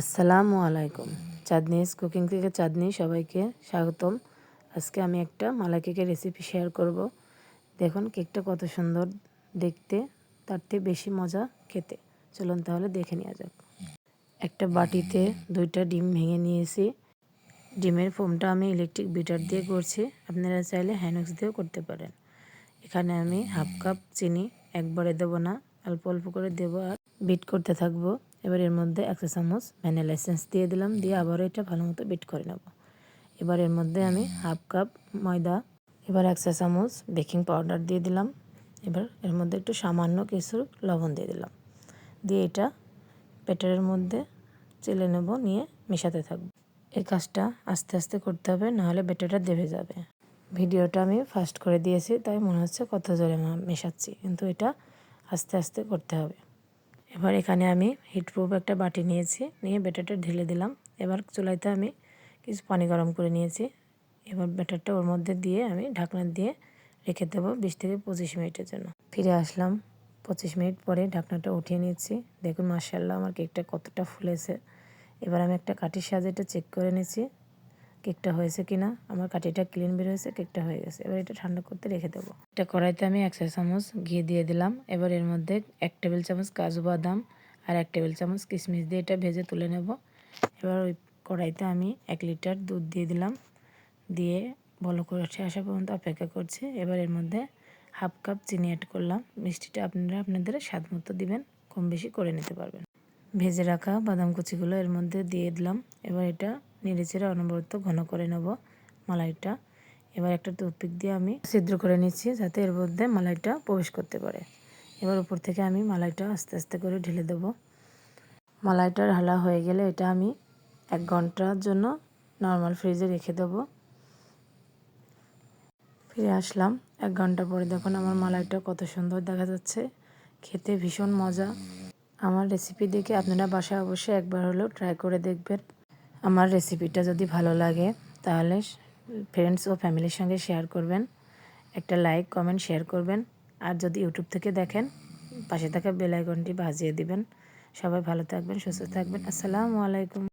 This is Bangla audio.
আসসালামু আলাইকুম। চাঁদনিস কুকিং থেকে চাঁদনি সবাইকে স্বাগতম। আজকে আমি একটা মালাই কেকের রেসিপি শেয়ার করব। দেখুন কেকটা কত সুন্দর দেখতে, তার থেকে বেশি মজা খেতে। চলুন তাহলে দেখে নেওয়া যাক। একটা বাটিতে দুইটা ডিম ভেঙে নিয়েছি। ডিমের ফোমটা আমি ইলেকট্রিক বিটার দিয়ে করছি। আপনারা চাইলে হ্যানক্স দিয়েও করতে পারেন। এখানে আমি হাফ কাপ চিনি, একবারে দেবো না, অল্প অল্প করে দেবো আর বিট করতে থাকব। এবার এর মধ্যে এক চামচ ভ্যানিলা এসেন্স দিয়ে দিলাম, দিয়ে আবারও এটা ভালো মতো বিট করে নেব। এবার এর মধ্যে আমি হাফ কাপ ময়দা, এবার এক চা চামচ বেকিং পাউডার দিয়ে দিলাম, এবার এর মধ্যে একটু সামান্য কিছু লবণ দিয়ে দিলাম। দিয়ে এটা ব্যাটারের মধ্যে চেলে নেব, নিয়ে মেশাতে থাকব। এই কাজটা আস্তে আস্তে করতে হবে, নাহলে ব্যাটারটা দেবে যাবে। ভিডিওটা আমি ফাস্ট করে দিয়েছি, তাই মনে হচ্ছে কত জোরে মেশাচ্ছি, কিন্তু এটা আস্তে আস্তে করতে হবে। এবার এখানে আমি হিটপ্রুফ একটা বাটি নিয়েছি, নিয়ে ব্যাটারটা ঢেলে দিলাম। এবার চুলাইতে আমি কিছু পানি গরম করে নিয়েছি। এবার ব্যাটারটা ওর মধ্যে দিয়ে আমি ঢাকনা দিয়ে রেখে দেবো বিশ থেকে পঁচিশ মিনিটের জন্য। ফিরে আসলাম, পঁচিশ মিনিট পরে ঢাকনাটা উঠিয়ে নিচ্ছি। দেখুন মার্শাল্লাহ আমার কেকটা কতটা ফুলেছে। এবার আমি একটা কাঠির সাহায্যে এটা চেক করে নিচ্ছি। কেকটা হয়েছে কি না আমার কাঠিটা ক্লিন বের হয়েছে, কেকটা হয়ে গেছে। এবার এটা ঠান্ডা করতে রেখে দেবো। এটা কড়াইতে আমি এক চা চামচ ঘি দিয়ে দিলাম। এবার এর মধ্যে এক টেবিল চামচ কাজু বাদাম আর এক টেবিল চামচ কিশমিশ দিয়ে এটা ভেজে তুলে নেব। এবার ওই কড়াইতে আমি এক লিটার দুধ দিয়ে দিলাম। দিয়ে ভালো করে আসা পর্যন্ত অপেক্ষা করছি। এবার এর মধ্যে হাফ কাপ চিনি অ্যাড করলাম। মিষ্টিটা আপনারা আপনাদের স্বাদ মতো দিবেন, কম বেশি করে নিতে পারবেন। ভেজে রাখা বাদাম কুচিগুলো এর মধ্যে দিয়ে দিলাম। এবার এটা নেড়েচেড়ে অনবরত ঘন করে নেব মালাইটা। এবার একটা টুথপিক দিয়ে আমি ছিদ্র করে নিচ্ছি যাতে এর মধ্যে মালাইটা প্রবেশ করতে পারে। এবার উপর থেকে আমি মালাইটা আস্তে আস্তে করে ঢেলে দেব। মালাইটা ঢালা হয়ে গেলে এটা আমি এক ঘণ্টার জন্য নর্মাল ফ্রিজে রেখে দেব। ফিরে আসলাম। এক ঘণ্টা পরে দেখুন আমার মালাইটা কত সুন্দর দেখা যাচ্ছে। খেতে ভীষণ মজা। আমার রেসিপি দেখে আপনারা বাসায় অবশ্যই একবার হলেও ট্রাই করে দেখবেন। আমার রেসিপিটা যদি ভালো লাগে, তাহলে ফ্রেন্ডস ও ফ্যামিলির সঙ্গে শেয়ার করবেন। একটা লাইক কমেন্ট শেয়ার করবেন। আর যদি ইউটিউব থেকে দেখেন, পাশে থাকা বেল আইকনটি বাজিয়ে দিবেন। সবাই ভালো থাকবেন, সুস্থ থাকবেন। আসসালামু আলাইকুম।